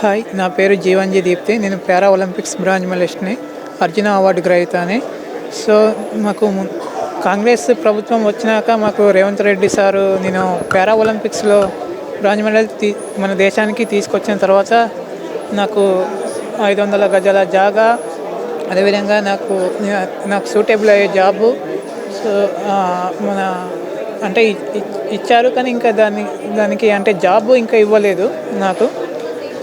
Hi నా పేరు జీవన్జీ దీప్తి. నేను పారా ఒలింపిక్స్ బ్రాంజ్ మెడలిస్ట్ని అర్జున అవార్డు గ్రహీతని. సో మాకు కాంగ్రెస్ ప్రభుత్వం వచ్చినాక మాకు రేవంత్ రెడ్డి సారు నేను పారా ఒలింపిక్స్లో బ్రాంజ్ మెడల్ తీ మన దేశానికి తీసుకొచ్చిన తర్వాత నాకు ఐదు వందల గజాల జాగా అదేవిధంగా నాకు నాకు సూటబుల్ అయ్యే జాబు. సో మన అంటే ఇచ్చారు కానీ ఇంకా దాన్ని దానికి అంటే జాబ్ ఇంకా ఇవ్వలేదు నాకు.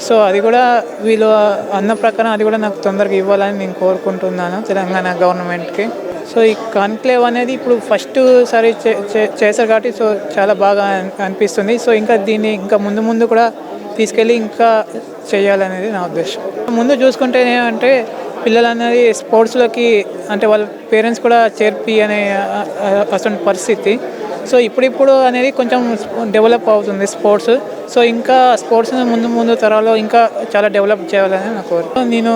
సో అది కూడా వీళ్ళు అన్న ప్రకారం అది కూడా నాకు తొందరగా ఇవ్వాలని నేను కోరుకుంటున్నాను తెలంగాణ గవర్నమెంట్కి. సో ఈ కాన్క్లేవ్ అనేది ఇప్పుడు ఫస్ట్ సారి చే- చే- చేశారు కాబట్టి సో చాలా బాగా అనిపిస్తుంది. సో ఇంకా దీన్ని ఇంకా ముందు ముందు కూడా తీసుకెళ్ళి ఇంకా చేయాలనేది నా ఉద్దేశం. ముందు చూసుకుంటే అంటే పిల్లలు అనేది స్పోర్ట్స్లోకి అంటే వాళ్ళ పేరెంట్స్ కూడా చేర్పి అనే అసలు పరిస్థితి. సో ఇప్పుడిప్పుడు అనేది కొంచెం డెవలప్ అవుతుంది స్పోర్ట్స్. సో ఇంకా స్పోర్ట్స్ ముందు ముందు తరాల్లో ఇంకా చాలా డెవలప్ చేయాలని నా కోరిక. నేను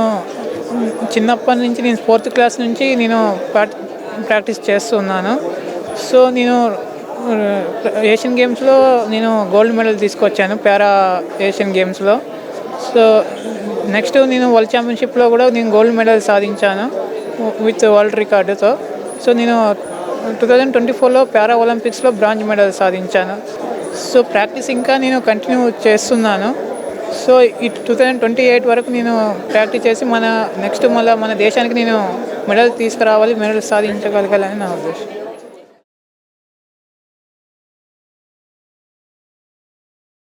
చిన్నప్పటి నుంచి నేను ఫోర్త్ క్లాస్ నుంచి నేను ప్రాక్టీస్ చేస్తున్నాను. సో నేను ఏషియన్ గేమ్స్లో నేను గోల్డ్ మెడల్ తీసుకొచ్చాను పారా ఏషియన్ గేమ్స్లో సో నెక్స్ట్ నేను వరల్డ్ ఛాంపియన్షిప్లో కూడా నేను గోల్డ్ మెడల్ సాధించాను విత్ వరల్డ్ రికార్డుతో. సో నేను టూ థౌజండ్ ట్వంటీ ఫోర్లో పారా ఒలింపిక్స్లో బ్రాంజ్ మెడల్ సాధించాను. సో ప్రాక్టీస్ ఇంకా నేను కంటిన్యూ చేస్తున్నాను. సో ఈ టూ థౌజండ్ ట్వంటీ ఎయిట్ వరకు నేను ప్రాక్టీస్ చేసి మన నెక్స్ట్ మళ్ళీ మన దేశానికి నేను మెడల్ తీసుకురావాలి మెడల్ సాధించగలగాలని నా ఉద్దేశం.